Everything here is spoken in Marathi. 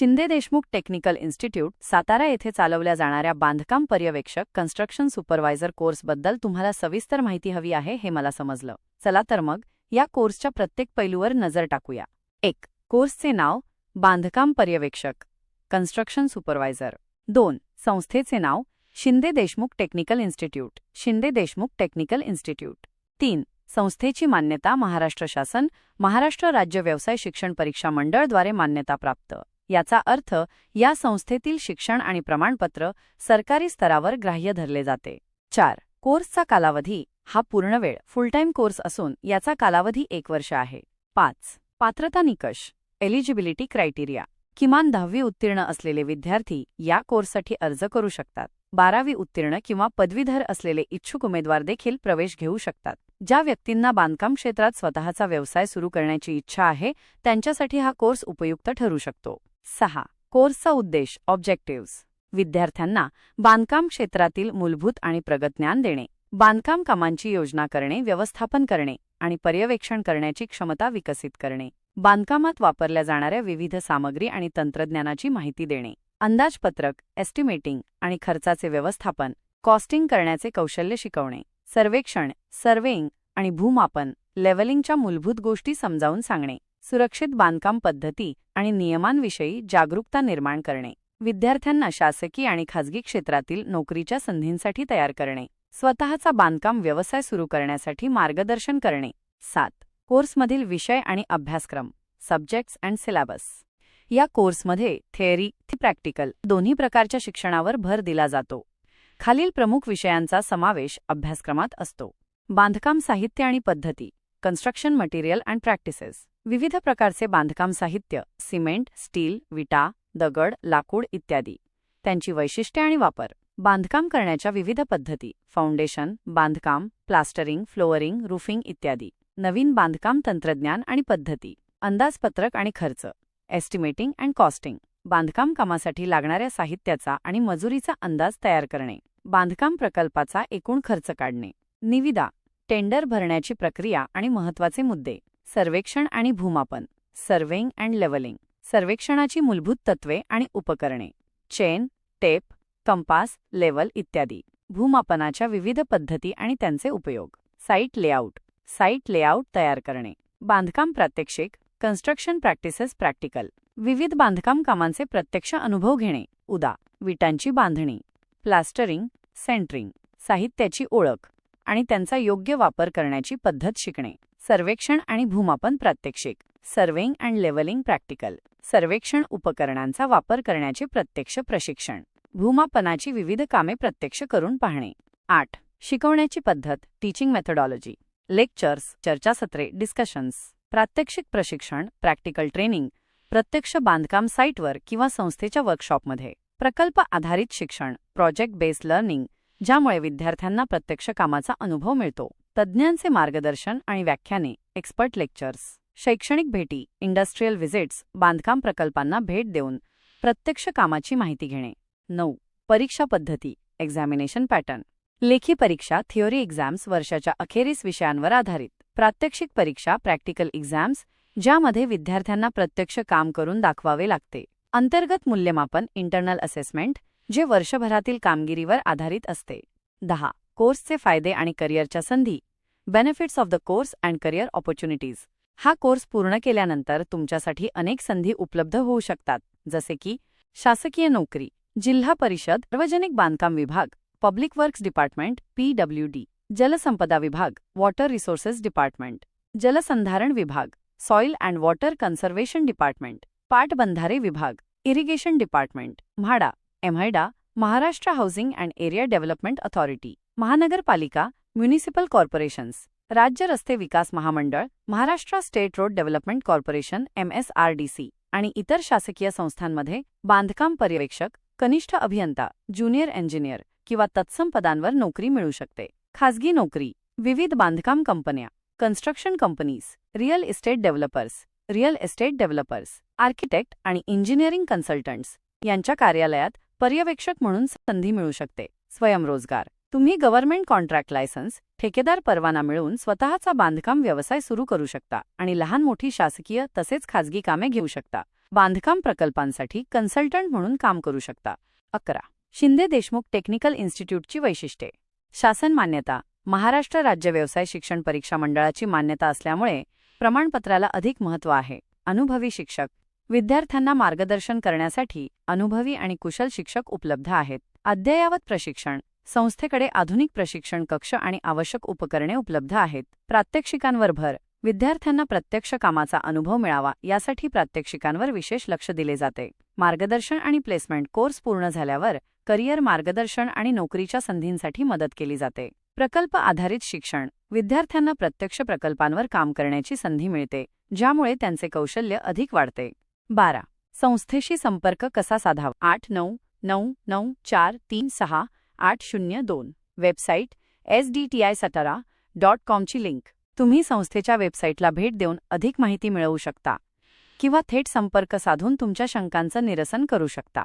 शिंदे देशमुख टेक्निकल इन्स्टिट्यूट सातारा येथे चालवल्या जाणाऱ्या बांधकाम पर्यवेक्षक कन्स्ट्रक्शन सुपरवायझर कोर्सबद्दल तुम्हाला सविस्तर माहिती हवी आहे हे मला समजलं. चला तर मग या कोर्सच्या प्रत्येक पैलूवर नजर टाकूया. एक कोर्सचे नाव बांधकाम पर्यवेक्षक कन्स्ट्रक्शन सुपरवायझर. दोन संस्थेचे नाव Shinde Deshmukh technical institute Shinde Deshmukh technical institute. तीन संस्थेची मान्यता महाराष्ट्र शासन महाराष्ट्र राज्य व्यवसाय शिक्षण परीक्षा मंडळद्वारे मान्यताप्राप्त. याचा अर्थ या संस्थेतील शिक्षण आणि प्रमाणपत्र सरकारी स्तरावर ग्राह्य धरले जाते. चार. कोर्सचा कालावधी. हा पूर्णवेळ वेळ फुलटाईम कोर्स असून याचा कालावधी एक वर्ष आहे. पाच. पात्रता निकष. एलिजिबिलिटी क्रायटेरिया किमान दहावी उत्तीर्ण असलेले विद्यार्थी या कोर्ससाठी अर्ज करू शकतात. बारावी उत्तीर्ण किंवा पदवीधर असलेले इच्छुक उमेदवार देखील प्रवेश घेऊ शकतात. ज्या व्यक्तींना बांधकाम क्षेत्रात स्वतःचा व्यवसाय सुरू करण्याची इच्छा आहे त्यांच्यासाठी हा कोर्स उपयुक्त ठरू शकतो. सहा. कोर्सचा उद्देश ऑब्जेक्टिव्ह विद्यार्थ्यांना बांधकाम क्षेत्रातील मूलभूत आणि प्रगत ज्ञान देणे. बांधकाम कामांची योजना करणे व्यवस्थापन करणे आणि पर्यवेक्षण करण्याची क्षमता विकसित करणे. बांधकामात वापरल्या जाणाऱ्या विविध सामग्री आणि तंत्रज्ञानाची माहिती देणे. अंदाजपत्रक एस्टिमेटिंग आणि खर्चाचे व्यवस्थापन. कॉस्टिंग करण्याचे कौशल्य शिकवणे. सर्वेक्षण सर्वेइंग आणि भूमापन. लेव्हलिंगच्या मूलभूत गोष्टी समजावून सांगणे. सुरक्षित बांधकाम पद्धती आणि नियमांविषयी जागरूकता निर्माण करणे. विद्यार्थ्यांना शासकीय आणि खाजगी क्षेत्रातील नोकरीच्या संधींसाठी तयार करणे. स्वतःचा बांधकाम व्यवसाय सुरू करण्यासाठी मार्गदर्शन करणे. सात. कोर्समधील विषय आणि अभ्यासक्रम. सब्जेक्ट्स अँड सिलेबस या कोर्समध्ये थेअरी ती प्रॅक्टिकल दोन्ही प्रकारच्या शिक्षणावर भर दिला जातो. खालील प्रमुख विषयांचा समावेश अभ्यासक्रमात असतो. बांधकाम साहित्य आणि पद्धती. कन्स्ट्रक्शन मटेरियल अँड प्रॅक्टिसेस विविध प्रकारचे बांधकाम साहित्य सिमेंट स्टील विटा दगड लाकूड इत्यादी. त्यांची वैशिष्ट्ये आणि वापर. बांधकाम करण्याच्या विविध पद्धती. फाउंडेशन बांधकाम प्लास्टरिंग फ्लोअरिंग रूफिंग इत्यादी. नवीन बांधकाम तंत्रज्ञान आणि पद्धती. अंदाजपत्रक आणि खर्च. Estimating and costing. बांधकाम कामासाठी लागणाऱ्या साहित्याचा आणि मजुरीचा अंदाज तयार करणे. बांधकाम प्रकल्पाचा एकूण खर्च काढणे. निविदा. टेंडर भरण्याची प्रक्रिया आणि महत्त्वाचे मुद्दे. सर्वेक्षण आणि भूमापन सर्वेंग अँड लेवलिंग सर्वेक्षणाची मूलभूत तत्वे आणि उपकरणे चेन टेप कंपास लेवल इत्यादी. भूमापनाच्या विविध पद्धती आणि त्यांचे उपयोग. साईट लेआउट साईट लेआउट तयार करणे. बांधकाम प्रात्यक्षिक कन्स्ट्रक्शन प्रॅक्टिसेस प्रॅक्टिकल. विविध बांधकाम कामांचे प्रत्यक्ष अनुभव घेणे. उदा विटांची बांधणी. प्लास्टरिंग सेंटरिंग साहित्याची ओळख आणि त्यांचा योग्य वापर करण्याची पद्धत शिकणे. सर्वेक्षण आणि भूमापन प्रात्यक्षिक सर्वेइंग अँड लेवलिंग प्रॅक्टिकल सर्वेक्षण उपकरणांचा वापर करण्याचे प्रत्यक्ष प्रशिक्षण भूमापनाची विविध कामे प्रत्यक्ष करून पाहणे. आठ. शिकवण्याची पद्धत टीचिंग मेथडॉलॉजी लेक्चर्स चर्चासत्रे डिस्कशन्स प्रात्यक्षिक प्रशिक्षण प्रॅक्टिकल ट्रेनिंग प्रत्यक्ष बांधकाम साईटवर किंवा संस्थेच्या वर्कशॉपमध्ये प्रकल्प आधारित शिक्षण प्रोजेक्ट बेस्ड लर्निंग ज्यामुळे विद्यार्थ्यांना प्रत्यक्ष कामाचा अनुभव मिळतो. तज्ज्ञांचे मार्गदर्शन आणि व्याख्याने एक्सपर्ट लेक्चर्स शैक्षणिक भेटी इंडस्ट्रीयल व्हिजिट्स बांधकाम प्रकल्पांना भेट देऊन प्रत्यक्ष कामाची माहिती घेणे. नऊ. परीक्षा पद्धती एक्झामिनेशन पॅटर्न लेखी परीक्षा थिओरी एक्झाम्स वर्षाच्या अखेरीस विषयांवर आधारित. प्रात्यक्षिक परीक्षा प्रॅक्टिकल एक्झाम्स ज्यामध्ये विद्यार्थ्यांना प्रत्यक्ष काम करून दाखवावे लागते. अंतर्गत मूल्यमापन इंटरनल असेसमेंट जे वर्षभरातील कामगिरीवर आधारित असते. दहा. कोर्सचे फायदे आणि करिअरच्या संधी benefits of the course and career opportunities हा कोर्स पूर्ण केल्यानंतर तुमच्यासाठी अनेक संधी उपलब्ध होऊ शकतात जसे की शासकीय नोकरी जिल्हा परिषद सार्वजनिक बांधकाम विभाग पब्लिक वर्क्स डिपार्टमेंट पीडब्ल्यूडी जलसंपदा विभाग वॉटर रिसोर्सेस डिपार्टमेंट जलसंधारण विभाग soil and water conservation department पाटबंधारे विभाग irrigation department MHADA MHADA Maharashtra housing and area development authority महानगरपालिका म्युनिसिपल कॉर्पोरेशन्स राज्य रस्ते विकास महामंडळ Maharashtra state road development corporation MSRDC आणि इतर शासकीय संस्थांमध्ये बांधकाम पर्यवेक्षक कनिष्ठ अभियंता ज्युनियर इंजिनियर किंवा तत्सम पदांवर नोकरी मिळू शकते. खाजगी नोकरी विविध बांधकाम कंपन्या construction companies real estate developers real estate developers architect आणि इंजिनिअरिंग कन्सल्टंट्स यांच्या कार्यालयात पर्यवेक्षक म्हणून संधी मिळू शकते. स्वयंरोजगार तुम्ही गव्हर्नमेंट कॉन्ट्रॅक्ट लायसन्स ठेकेदार परवाना मिळवून स्वतःचा बांधकाम व्यवसाय सुरू करू शकता आणि लहान मोठी शासकीय तसेच खाजगी कामे घेऊ शकता. बांधकाम प्रकल्पांसाठी कन्सल्टंट म्हणून काम करू शकता. अकरा. शिंदे देशमुख टेक्निकल इन्स्टिट्यूटची वैशिष्ट्ये. शासन मान्यता महाराष्ट्र राज्य व्यवसाय शिक्षण परीक्षा मंडळाची मान्यता असल्यामुळे प्रमाणपत्राला अधिक महत्त्व आहे. अनुभवी शिक्षक. विद्यार्थ्यांना मार्गदर्शन करण्यासाठी अनुभवी आणि कुशल शिक्षक उपलब्ध आहेत. अद्ययावत प्रशिक्षण. संस्थेकडे आधुनिक प्रशिक्षण कक्ष आणि आवश्यक उपकरणे उपलब्ध आहेत. प्रात्यक्षिकांवर भर. विद्यार्थ्यांना प्रत्यक्ष कामाचा अनुभव मिळावा यासाठी प्रात्यक्षिकांवर विशेष लक्ष दिले जाते. मार्गदर्शन आणि प्लेसमेंट कोर्स पूर्ण झाल्यावर करिअर मार्गदर्शन आणि नोकरीच्या संधींसाठी मदत केली जाते. प्रकल्प आधारित शिक्षण. विद्यार्थ्यांना प्रत्यक्ष प्रकल्पांवर काम करण्याची संधी मिळते ज्यामुळे त्यांचे कौशल्य अधिक वाढते. बारा. संस्थेशी संपर्क कसा साधावा? आठ नऊ नऊ नऊ चार तीन सहा आठ शून्य दोन website S D T I Satara dot कॉमची link. तुम्ही संस्थेच्या वेबसाईटला भेट देऊन अधिक माहिती मिळवू शकता किंवा थेट संपर्क साधून तुमच्या शंकांचं निरसन करू शकता.